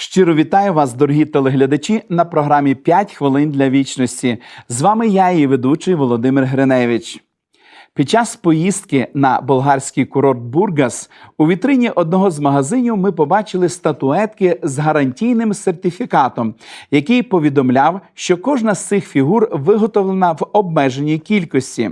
Щиро вітаю вас, дорогі телеглядачі, на програмі «5 хвилин для вічності. З вами я, її ведучий Володимир Гриневич. Під час поїздки на болгарський курорт Бургас у вітрині одного з магазинів ми побачили статуетки з гарантійним сертифікатом, який повідомляв, що кожна з цих фігур виготовлена в обмеженій кількості.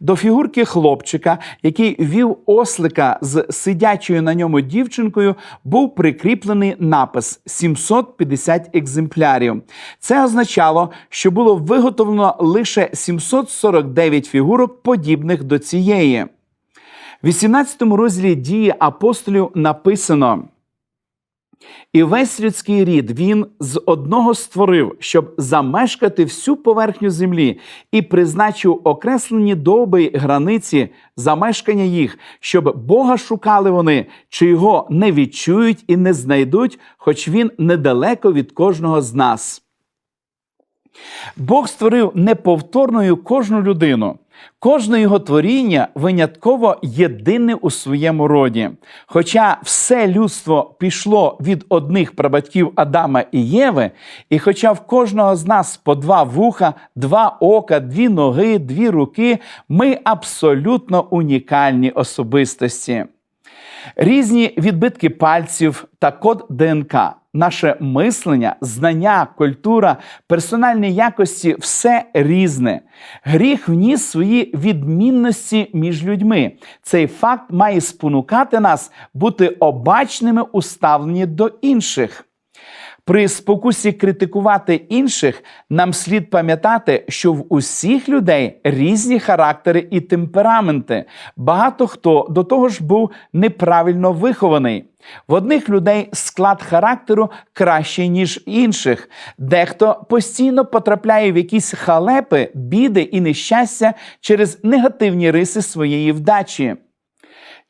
До фігурки хлопчика, який вів ослика з сидячою на ньому дівчинкою, був прикріплений напис 750 екземплярів. Це означало, що було виготовлено лише 749 фігурок, подібних до цієї. В 18 розділі дії апостолів написано. І весь людський рід він з одного створив, щоб замешкати всю поверхню землі, і призначив окреслені доби границі замешкання їх, щоб Бога шукали вони, чи його не відчують і не знайдуть, хоч він недалеко від кожного з нас. Бог створив неповторною кожну людину. Кожне його творіння винятково єдине у своєму роді. Хоча все людство пішло від одних прабатьків Адама і Єви, і хоча в кожного з нас по два вуха, два ока, дві ноги, дві руки, ми абсолютно унікальні особистості. Різні відбитки пальців та код ДНК, наше мислення, знання, культура, персональні якості все різне. Гріх вніс свої відмінності між людьми. Цей факт має спонукати нас бути обачними у ставленні до інших. При спокусі критикувати інших нам слід пам'ятати, що в усіх людей різні характери і темпераменти. Багато хто до того ж був неправильно вихований. В одних людей склад характеру кращий, ніж інших. Дехто постійно потрапляє в якісь халепи, біди і нещастя через негативні риси своєї вдачі.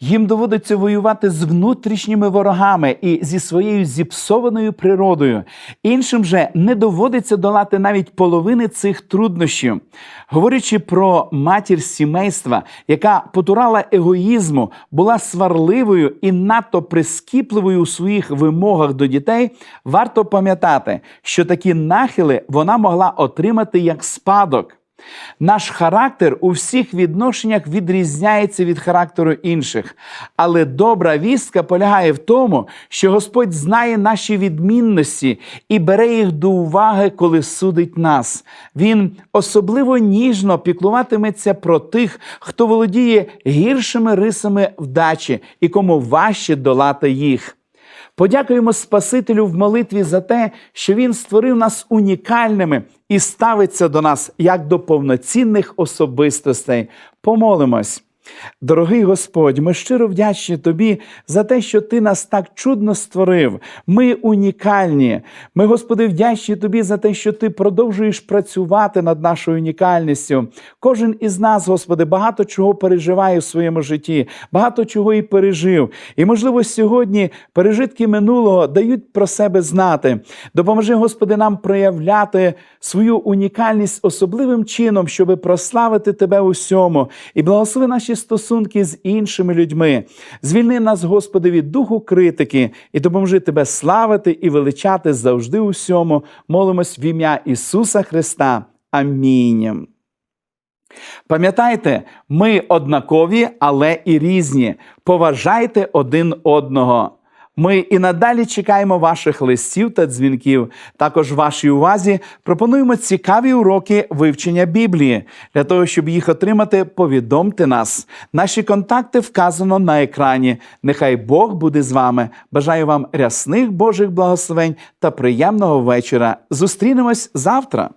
Їм доводиться воювати з внутрішніми ворогами і зі своєю зіпсованою природою. Іншим же не доводиться долати навіть половини цих труднощів. Говорячи про матір сімейства, яка потурала егоїзму, була сварливою і надто прискіпливою у своїх вимогах до дітей, варто пам'ятати, що такі нахили вона могла отримати як спадок. Наш характер у всіх відношеннях відрізняється від характеру інших. Але добра вістка полягає в тому, що Господь знає наші відмінності і бере їх до уваги, коли судить нас. Він особливо ніжно піклуватиметься про тих, хто володіє гіршими рисами вдачі і кому важче долати їх. Подякуємо Спасителю в молитві за те, що Він створив нас унікальними і ставиться до нас як до повноцінних особистостей. Помолимось. Дорогий Господь, ми щиро вдячні Тобі за те, що Ти нас так чудно створив. Ми унікальні. Ми, Господи, вдячні Тобі за те, що Ти продовжуєш працювати над нашою унікальністю. Кожен із нас, Господи, багато чого переживає в своєму житті, багато чого і пережив. І, можливо, сьогодні пережитки минулого дають про себе знати. Допоможи, Господи, нам проявляти свою унікальність особливим чином, щоб прославити Тебе усьому. І благослови наші стосунки з іншими людьми. Звільни нас, Господи, від духу критики і допоможи Тебе славити і величати завжди усьому. Молимось в ім'я Ісуса Христа. Амінь. Пам'ятайте, ми однакові, але і різні. Поважайте один одного. Ми і надалі чекаємо ваших листів та дзвінків. Також вашій увазі пропонуємо цікаві уроки вивчення Біблії. Для того, щоб їх отримати, повідомте нас. Наші контакти вказано на екрані. Нехай Бог буде з вами. Бажаю вам рясних Божих благословень та приємного вечора. Зустрінемось завтра.